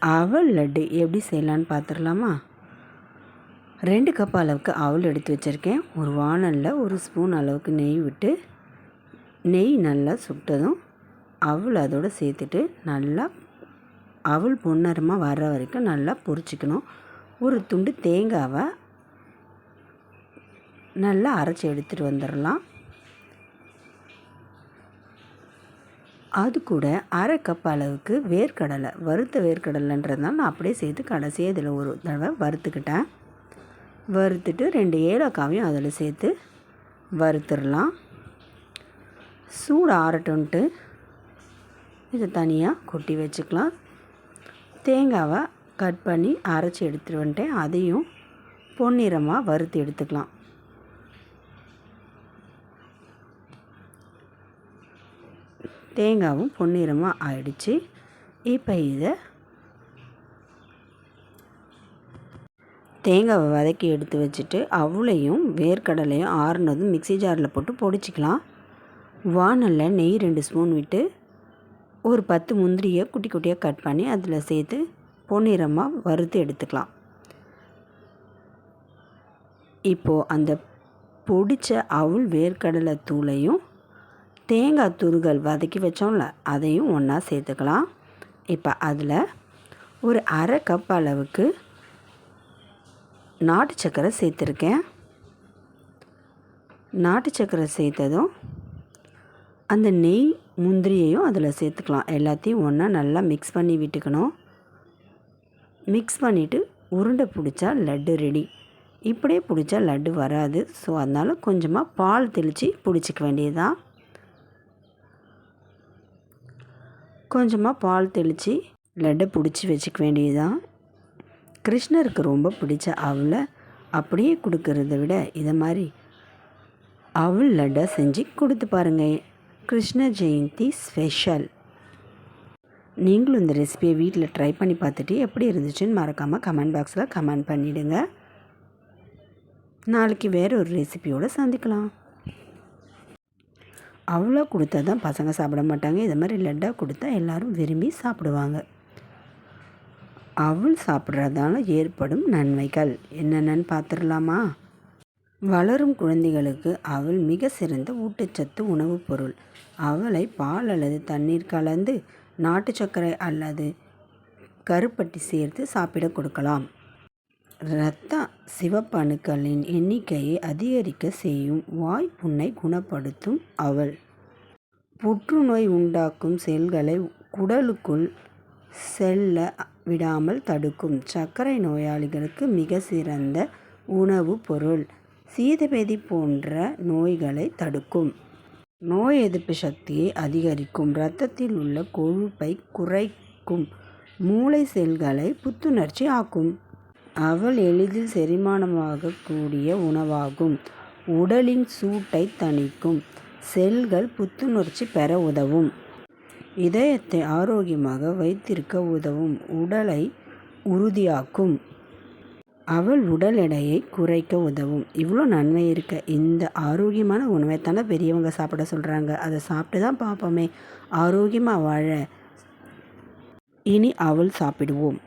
அவல் லட்டு எப்படி செய்யலான்னு பார்த்துடலாமா? ரெண்டு கப் அளவுக்கு அவல் எடுத்து வச்சுருக்கேன். ஒரு வானலில் ஒரு ஸ்பூன் அளவுக்கு நெய் விட்டு நெய் நல்லா சுட்டதும் அவல் அதோடு சேர்த்துட்டு நல்லா அவல் பொன்னரமாக வர்ற வரைக்கும் நல்லா பொரிச்சிக்கணும். ஒரு துண்டு தேங்காவை நல்லா அரைச்சி எடுத்துகிட்டு வந்துடலாம். அது கூட அரை கப் அளவுக்கு வேர்க்கடலை வறுத்த வேர்க்கடலைன்றதுனால நான் அப்படியே சேர்த்து கடைசியாக இதில் ஒரு தடவை வறுத்துக்கிட்டேன். வறுத்துட்டு ரெண்டு ஏலக்காவையும் அதில் சேர்த்து வறுத்துடலாம். சூடு ஆறட்டுன்ட்டு இதை தனியாக கொட்டி வச்சுக்கலாம். தேங்காவை கட் பண்ணி அரைச்சி எடுத்துகிட்டு வந்துட்டேன். அதையும் பொன்னிறமாக வறுத்து எடுத்துக்கலாம். தேங்காவும் பொன்னிறமாக ஆயிடுச்சு. இப்போ இதை தேங்காவை வதக்கி எடுத்து வச்சுட்டு அவளையும் வேர்க்கடலையும் ஆறுனதும் மிக்சி ஜாரில் போட்டு பொடிச்சிக்கலாம். வானலில் நெய் ரெண்டு ஸ்பூன் விட்டு ஒரு பத்து முந்திரியை குட்டி குட்டியாக கட் பண்ணி அதில் சேர்த்து பொன்னிறமாக வறுத்து எடுத்துக்கலாம். இப்போது அந்த பொடித்த அவுள் வேர்க்கடலை தூளையும் தேங்காய் துருகல் வதக்கி வச்சோம்ல அதையும் ஒன்றா சேர்த்துக்கலாம். இப்போ அதில் ஒரு அரை கப் அளவுக்கு நாட்டு சக்கரை சேர்த்துருக்கேன். நாட்டு சக்கரை சேர்த்ததும் அந்த நெய் முந்திரியையும் அதில் சேர்த்துக்கலாம். எல்லாத்தையும் ஒன்றா நல்லா மிக்ஸ் பண்ணி விட்டுக்கணும். மிக்ஸ் பண்ணிவிட்டு உருண்டை பிடிச்சா லட்டு ரெடி இப்படியே பிடிச்சா லட்டு வராது. ஸோ அதனால் கொஞ்சமாக பால் தெளித்து பிடிச்சிக்க வேண்டியதுதான். கொஞ்சமாக பால் தெளித்து லட்டை பிடிச்சி வச்சுக்க வேண்டியதுதான். கிருஷ்ணருக்கு ரொம்ப பிடிச்ச அவளை அப்படியே கொடுக்கறத விட இதை மாதிரி அவள் லட்டை செஞ்சு கொடுத்து பாருங்கள் கிருஷ்ண ஜெயந்தி ஸ்பெஷல். நீங்களும் இந்த ரெசிபியை வீட்டில் ட்ரை பண்ணி பார்த்துட்டு எப்படி இருந்துச்சுன்னு மறக்காமல் கமெண்ட் பாக்ஸில் கமெண்ட் பண்ணிவிடுங்க நாளைக்கு வேறு ஒரு ரெசிபியோடு சந்திக்கலாம். அவ்வளோ கொடுத்தா தான் பசங்க சாப்பிட மாட்டாங்க. இது மாதிரி லட்டாக கொடுத்தா எல்லோரும் விரும்பி சாப்பிடுவாங்க. அவள் சாப்பிட்றதால ஏற்படும் நன்மைகள். என்னென்னு பார்த்துடலாமா? வளரும் குழந்தைகளுக்கு அவள் மிக சிறந்த ஊட்டச்சத்து உணவுப் பொருள். அவளை பால் அல்லது தண்ணீர் கலந்து நாட்டு சர்க்கரை அல்லது கருப்பட்டி சேர்த்து சாப்பிட கொடுக்கலாம். இரத்த சிவப்பணுக்களின் எண்ணிக்கையை அதிகரிக்க செய்யும் வாய் புண்ணை குணப்படுத்தும் அவள். புற்றுநோய் உண்டாக்கும் செல்களை குடலுக்குள் செல்ல விடாமல் தடுக்கும் சர்க்கரை நோயாளிகளுக்கு மிக சிறந்த உணவுப் பொருள். சீதபேதி போன்ற நோய்களை தடுக்கும். நோய் எதிர்ப்பு சக்தியை அதிகரிக்கும். இரத்தத்தில் உள்ள கொழுப்பை குறைக்கும். மூளை செல்களை புத்துணர்ச்சி ஆக்கும். அவள் எளிதில் செரிமானமாகக்கூடிய உணவாகும். உடலின் சூட்டை தணிக்கும் செல்கள் புத்துணர்ச்சி பெற உதவும். இதயத்தை ஆரோக்கியமாக வைத்திருக்க உதவும். உடலை உறுதியாக்கும். அவள் உடல் எடையை குறைக்க உதவும். இவ்வளோ நன்மை இருக்க. இந்த ஆரோக்கியமான உணவை தானே பெரியவங்க சாப்பிட சொல்கிறாங்க அதை சாப்பிட்டு தான் பார்ப்போமே. ஆரோக்கியமாக வாழ. இனி அவள் சாப்பிடுவோம்.